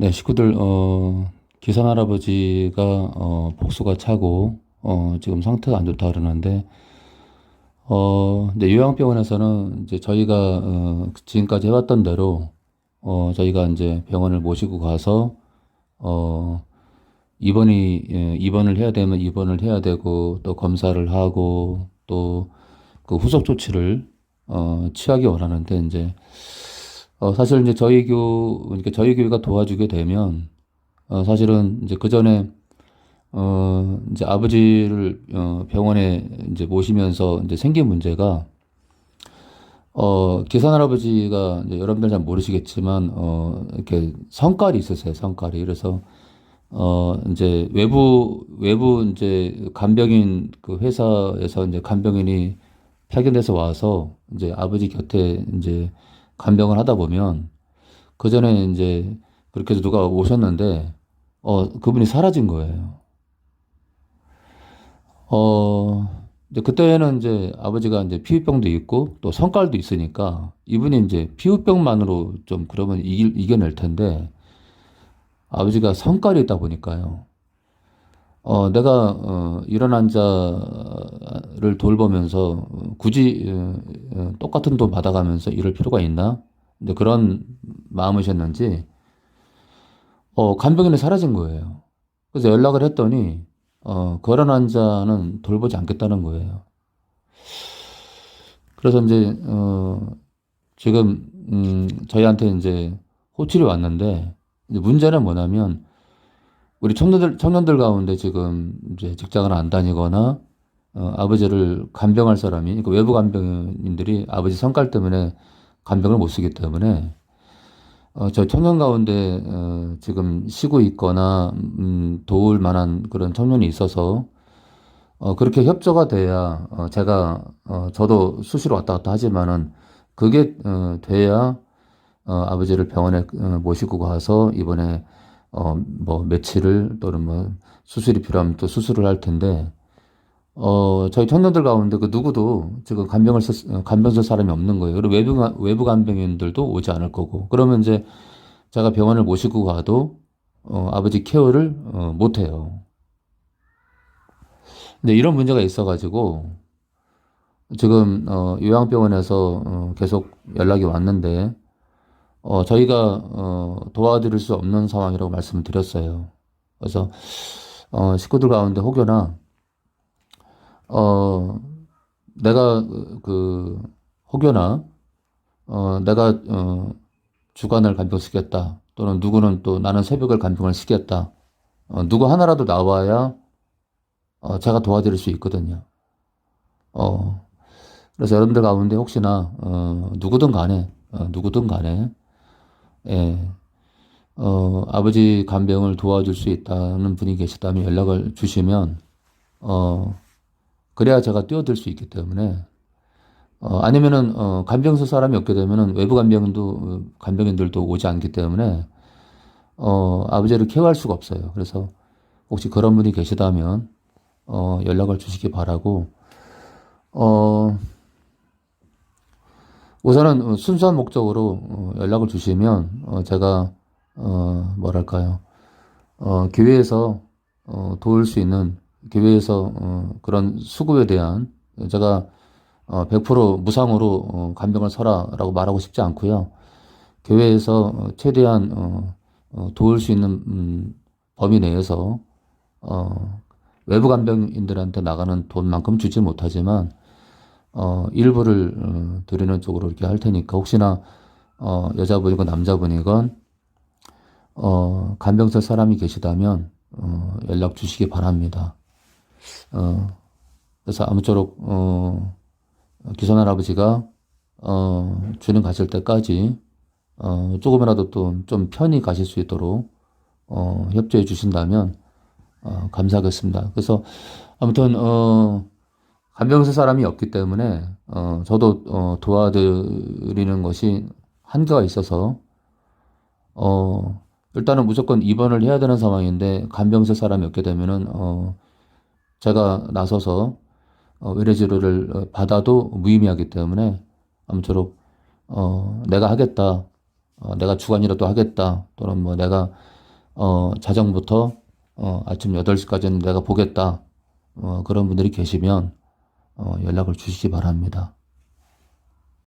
네, 식구들, 어, 기산 할아버지가, 어, 복수가 차고, 어, 지금 상태가 안 좋다 그러는데, 어, 이제 요양병원에서는 이제 저희가, 어, 지금까지 해왔던 대로, 어, 저희가 이제 병원을 모시고 가서, 어, 입원이, 예, 입원을 해야 되면 입원을 해야 되고, 또 검사를 하고, 또 그 후속 조치를, 어, 취하기 원하는데, 이제, 어, 사실 이제 저희 교, 그러니까 저희 교회가 도와주게 되면, 어, 사실은 이제 그 전에, 어, 이제 아버지를, 어, 병원에 이제 모시면서 이제 생긴 문제가, 어, 계산 할아버지가 이제 여러분들 잘 모르시겠지만, 어, 이렇게 성깔이 있으세요, 성깔이. 그래서, 어, 이제 외부, 외부 이제 간병인 그 회사에서 이제 간병인이 파견돼서 와서 이제 아버지 곁에 이제 간병을 하다 보면 그 전에 이제 그렇게 해서 누가 오셨는데 어 그분이 사라진 거예요. 어 이제 그때는 이제 아버지가 이제 피부병도 있고 또 성깔도 있으니까 이분이 이제 피부병만으로 좀 그러면 이길, 이겨낼 텐데 아버지가 성깔이 있다 보니까요. 어, 내가, 어, 이런 환자 를 돌보면서 어, 굳이, 어, 어, 똑같은 돈 받아가면서 이럴 필요가 있나? 이제 그런 마음이셨는지, 어, 간병인이 사라진 거예요. 그래서 연락을 했더니, 어, 그런 환자는 돌보지 않겠다는 거예요. 그래서 이제, 어, 지금, 음, 저희한테 이제 호출이 왔는데, 이제 문제는 뭐냐면, 우리 청년들, 청년들 가운데 지금 이제 직장을 안 다니거나, 어, 아버지를 간병할 사람이, 그러니까 외부 간병인들이 아버지 성깔 때문에 간병을 못 쓰기 때문에, 어, 저 청년 가운데, 어, 지금 쉬고 있거나, 음, 도울 만한 그런 청년이 있어서, 어, 그렇게 협조가 돼야, 어, 제가, 어, 저도 수시로 왔다 갔다 하지만은, 그게, 어, 돼야, 어, 아버지를 병원에 어, 모시고 가서 이번에 어, 뭐 며칠을 또는 뭐 수술이 필요하면 또 수술을 할 텐데 어, 저희 청년들 가운데 그 누구도 지금 간병을 쓸, 어, 간병 쓸 사람이 없는 거예요. 그리고 외부 간- 외부 간병인들도 오지 않을 거고. 그러면 이제 제가 병원을 모시고 가도 어, 아버지 케어를 어, 못 해요. 근데 이런 문제가 있어가지고 지금 어, 요양병원에서 어, 계속 연락이 왔는데 어, 저희가 어, 도와드릴 수 없는 상황이라고 말씀을 드렸어요. 그래서 어, 식구들 가운데 혹여나 어, 내가 그, 그 혹여나 어, 내가 어, 주간을 간병시켰다 또는 누구는 또 나는 새벽을 간병을 시켰다 어, 누구 하나라도 나와야 어, 제가 도와드릴 수 있거든요. 어, 그래서 여러분들 가운데 혹시나 어, 누구든 간에 어, 누구든 간에 예, 어, 아버지 간병을 도와줄 수 있다는 분이 계시다면 연락을 주시면, 어, 그래야 제가 뛰어들 수 있기 때문에, 어, 아니면은, 어, 간병소 사람이 없게 되면은 외부 간병도, 어, 간병인들도 오지 않기 때문에, 어, 아버지를 케어할 수가 없어요. 그래서 혹시 그런 분이 계시다면, 어, 연락을 주시기 바라고, 어, 우선은 어, 순수한 목적으로 어, 연락을 주시면 어, 제가 어, 뭐랄까요 어, 교회에서 어, 도울 수 있는 교회에서 어, 그런 수급에 대한 제가 어, 100% 무상으로 어, 간병을 서라라고 말하고 싶지 않고요. 교회에서 어, 최대한 어, 어, 도울 수 있는 음, 범위 내에서 어, 외부 간병인들한테 나가는 돈만큼 주지 못하지만 어, 일부를 어, 드리는 쪽으로 이렇게 할 테니까 혹시나 어, 여자분이건 남자분이건 어, 간병설 사람이 계시다면 어, 연락 주시기 바랍니다. 어, 그래서 아무쪼록 어, 기선 할아버지가 어, 주는 가실 때까지 어, 조금이라도 또 좀 편히 가실 수 있도록 어, 협조해 주신다면 어, 감사하겠습니다. 그래서 아무튼 어, 간병사 사람이 없기 때문에 어, 저도 어, 도와드리는 것이 한계가 있어서 어, 일단은 무조건 입원을 해야 되는 상황인데 간병사 사람이 없게 되면은 어, 제가 나서서 어, 의료 치료를 어, 받아도 무의미하기 때문에 아무쪼록 어, 내가 하겠다, 어, 내가 주관이라도 하겠다 또는 뭐 내가 어, 자정부터 어, 아침 8시까지는 내가 보겠다. 어, 그런 분들이 계시면 어, 연락을 주시기 바랍니다.